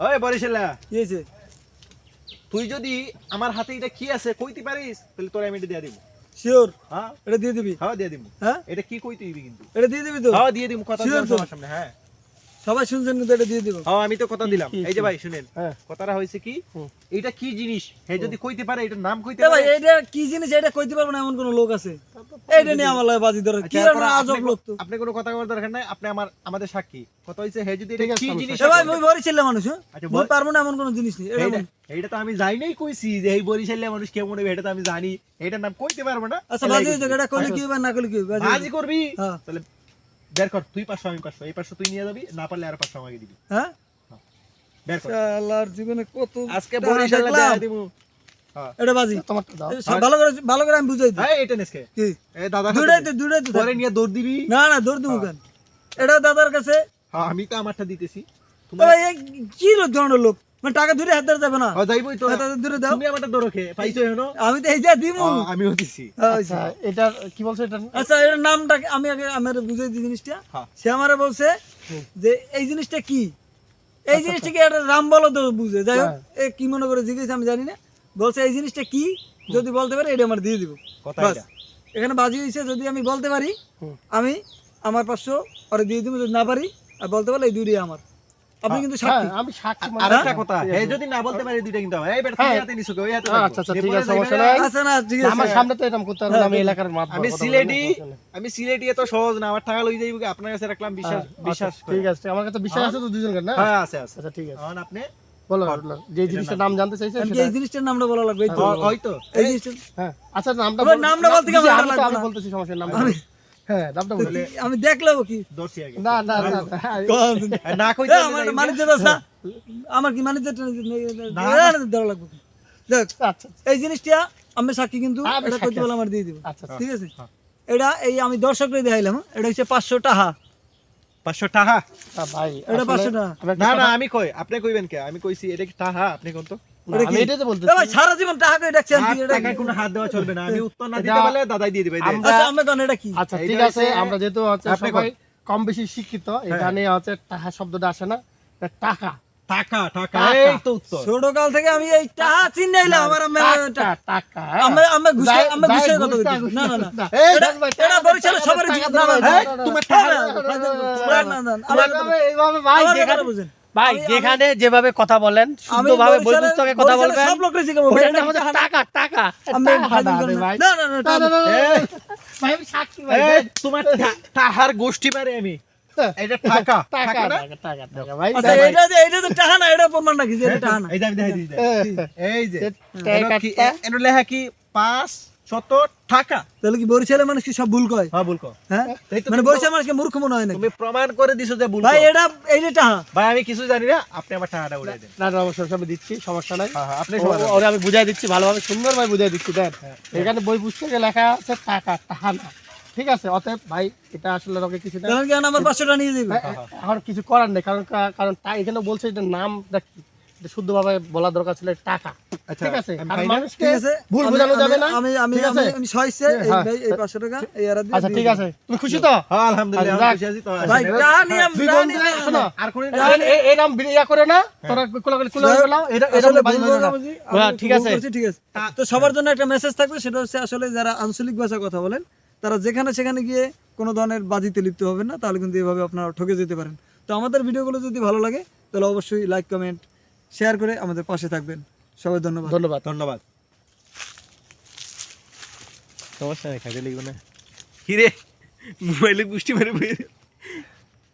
ওই বরিশালা। কি হয়েছে তুই যদি আমার হাতে এটা কি আছে কইতে পারিস তাহলে তোর আমি এটা দিয়ে দিব শিওর হ্যাঁ? এটা দিয়ে দিবি। হ্যাঁ দিয়ে দিব হ্যাঁ? এটা কি কইতে দিবি কিন্তু? এটা দিয়ে দিবি তো? হ্যাঁ দিয়ে দিব কথা সামনে হ্যাঁ। সবাই শুনছেন কিন্তু এটা দিয়ে দিব। হ্যাঁ আমি তো কথা দিলাম। এই যে ভাই শুনেন। হ্যাঁ। কথাটা হয়েছে কি এটা কি জিনিস? হে যদি কইতে পারে এটার নাম কইতে এ ভাই এটা কি জিনিস? এটা কইতে পারব না এমন কোন লোক আছে? এইটা নিয়ে আমার লাগে বাজি ধরে। কি আচ্ছা, এমন এরপর আজব লোক তো? আপনি কোনো কথা বলার দরকার নাই আপনি আমার আমাদের সাক্ষী। কথা হইছে হে যদি এটা কি জিনিস ভাই মুই ছেলে মানুষ হ্যাঁ? আচ্ছা, মুই। পারব না এমন কোন জিনিস নেই এটা এইটা তো আমি নাই কইছি যে এই বরিশালের মানুষ কেমন হবে এটা তো আমি জানি। এটার নাম কইতে পারব না। আচ্ছা বাজি। এটা কইলে কি হবে না কইলে কি হবে? বাজি বাজি করবি? হ্যাঁ। তাহলে বের কর তুই পাঁচশো আমি পাঁচশো এই পাঁচশো তুই নিয়ে যাবি না পারলে আর পাঁচশো আমাকে দিবি। হ্যাঁ? বের কর। শালার জীবনে কত আজকে বরিশালে দেখা দিমু এটা বাজি। তোমারটা দাও। ভালো করে ভালো করে আমি বুঝাই দিই। হ্যাঁ এটা নেসকে কি। এই দাদা পরে নিয়ে দৌড় দিবি। না না দৌড় দেবো কেন? এটা দাদার কাছে। হ্যাঁ আমি তো আমারটা দিতেছি। তোমার কি ধরনের লোক মানে টাকা ধরে হাত ধরে যাবে না। যাইবই তো। হাত ধরে দাও। তুমি আমারটা দৌড় খেয়ে পাইছো এখনও? আমি তো এই যা দিমু। আমিও দিছি। আচ্ছা এটা কি বলছো এটা আচ্ছা এর নামটা আমি আগে আমার বুঝাই দিই জিনিসটা। হ্যাঁ। সে আমারে বলছে যে এই জিনিসটা কি? এই জিনিসটা কি একটা রাম বলো তো বুঝে? যাই হোক হ্যাঁ। এ কি মনে করে জিজ্ঞেস আমি জানি না। বলছে এই জিনিসটা কি? যদি বলতে পারে এটা আমার দিয়ে দিব। কথা। এটা এখানে বাজি হয়েছে যদি আমি বলতে পারি আমি আমার পাঁচশো ওরে দিয়ে দিব যদি না পারি আর বলতে পারলে এই দুইটাই আমার। আপনি হ্যাঁ, কিন্তু হ্যাঁ সাক্ষী। আমি সাক্ষী আর মানে- একটা কথা যদি না বলতে পারে দুইটা কিন্তু এই বেটা তুমি হ্যাঁ। হাতে নিছো ওই হাতে হ্যাঁ, আচ্ছা, আচ্ছা, ঠিক আছে, সমস্যা নাই। আছে না ঠিক আছে। আমার সামনে তো এরকম করতে হবে আমি হ্যাঁ, এলাকার মাত আমি সিলেটি আমি সিলেটি এত সহজ না আমার টাকা লই যাইব কি? আপনার কাছে রাখলাম বিশ্বাস হ্যাঁ, বিশ্বাস আচ্ছা, ঠিক আছে আমার কাছে বিশ্বাস আছে তো দুজনের না? হ্যাঁ আছে আছে। আচ্ছা ঠিক আছে। এখন আপনি বলো যে জিনিসটার নাম জানতে চাইছেন সেটা- এই জিনিসটার নামটা বলা লাগবে এই তো। হয়তো এই জিনিসটা হ্যাঁ আচ্ছা নামটা নামটা বলতে কি আমি? বলতেছি সমস্যা নামটা। হ্যাঁ আমি দেখলাম কি? দর্শি আগে। না না না না, হ্যাঁ, আমার দশা কি মানিজ্য দেওয়া লাগবে। দেখ আচ্ছা এই জিনিসটা আমি সাক্ষী কিন্তু এটা করতে বলে আমার দিয়ে দিব। আচ্ছা। ঠিক আছে? হ্যাঁ। এটা এই আমি দর্শকরে দেখাইলাম? এটা হচ্ছে পাঁচশো টাকা পাঁচশো টাকা ভাই এটা 500 টাকা। আমি না না আমি কই আপনি কইবেন কে? আমি কইছি এটা কি টাকা আপনি কোন তো? সারা জীবন টাকা করে ডাকছি আমি, হাত এটা কি? টাকায় কোনো হাত দেওয়া চলবে না আমি উত্তর না দিতে পারলে দাদাই দিয়ে দিবে এই আমরা- আচ্ছা কোন এটা কি আচ্ছা ঠিক আছে আমরা যেহেতু হচ্ছে সবাই কম বেশি শিক্ষিত এখানে হচ্ছে টাকা শব্দটা আসে না টাকা টাকা টাকা। এই তো উত্তর ছোট থেকে আমি এই টাকা চিনাইলাম আমার টাকা টাকা হ্যাঁ। আমি আমি ঘুষে যাই- ঘুষে কথা ঘুষটা, না না না। এটা- এটা টাকা, সবার না, না, টাকা, টাকা, না, না, আমার এইভাবে- ভাই আমার বুঝেন। ভাই যেখানে যেভাবে কথা বলেন শুদ্ধভাবে বরিশালের- বৈপুস্তকে কথা বলবেন সব লোকরে শিখাবো ওটা আমাদের টাকা- টাকা। ভাই না না না ভাই আমি সাক্ষী ভাই তোমার টাকার গোষ্ঠী পারে আমি এটা টাকা টাকা টাকা ভাই আচ্ছা এটা যে এটা তো টাকা না এটা প্রমাণ নাকি যে এটা টাকা না এই যে আমি দেখাই দিই এই যে টাকা এনো লেখা কি পাঁচ শত টাকা তাহলে কি বরিশালের মানুষ কি সব ভুল কয়? হ্যাঁ বলকো হ্যাঁ? মানে বরিশালের মানুষকে মূর্খ মনে হয় নাকি? তুমি প্রমাণ করে দিছো যে ভুল ভাই এটা এই যে টাকা ভাই আমি কিছু জানি না আপনি আমার টাকাটা উড়াই দেন। না না অবশ্যই সব দিচ্ছি সমস্যা নাই। হ্যাঁ হ্যাঁ আপনি ওরে আমি বুঝাই দিচ্ছি ভালোভাবে সুন্দরভাবে বুঝাই দিচ্ছি হ্যাঁ, এখানে বই পুস্তকে লেখা আছে টাকা টাকা না। ঠিক আছে? অতএব ভাই এটা আসলে রকে কিছু না। তাহলে কি আমার নিয়ে হ্যাঁ, এখন কিছু করার নেই কারণ কারণ এখানে বলছে এটা নামটা কি? এটা শুদ্ধভাবে বলা দরকার ছিল টাকা। ঠিক আছে আর মানুষকে ভুল বোঝানো যাবে না আমি আমি আমি আমি সহাইছে এই। এই পাঁচশো টাকা এই আর আচ্ছা ঠিক আছে তুমি খুশি তো হ্যাঁ আলহামদুলিল্লাহ আমি যাক। খুশি আছি তো ভাই আসেন। টাকা নিয়ে দুই টাকা বন্ধু নিয়ে- শোনো আর কোন এই- এই- এই নাম করে না তোরা কোলাকুলি কোলাকুলি যাই এটা এটা বাজি বাজি না। বোঝাবুঝি, আমি হ্যাঁ, ঠিক আছে। ঠিক আছে তো সবার জন্য একটা মেসেজ থাকবে সেটা হচ্ছে আসলে যারা আঞ্চলিক ভাষায় কথা বলেন তারা যেখানে সেখানে গিয়ে কোনো ধরনের বাজিতে লিপ্ত হবেন না তাহলে কিন্তু এভাবে আপনারা ঠকে যেতে পারেন তো আমাদের ভিডিওগুলো যদি ভালো লাগে তাহলে অবশ্যই লাইক কমেন্ট শেয়ার করে আমাদের পাশে থাকবেন সবাই ধন্যবাদ। ধন্যবাদ। ধন্যবাদ। সমস্যা নেই খাইতে লিখব না। কি রে মোবাইলে গুষ্টি মেরে বইয়ে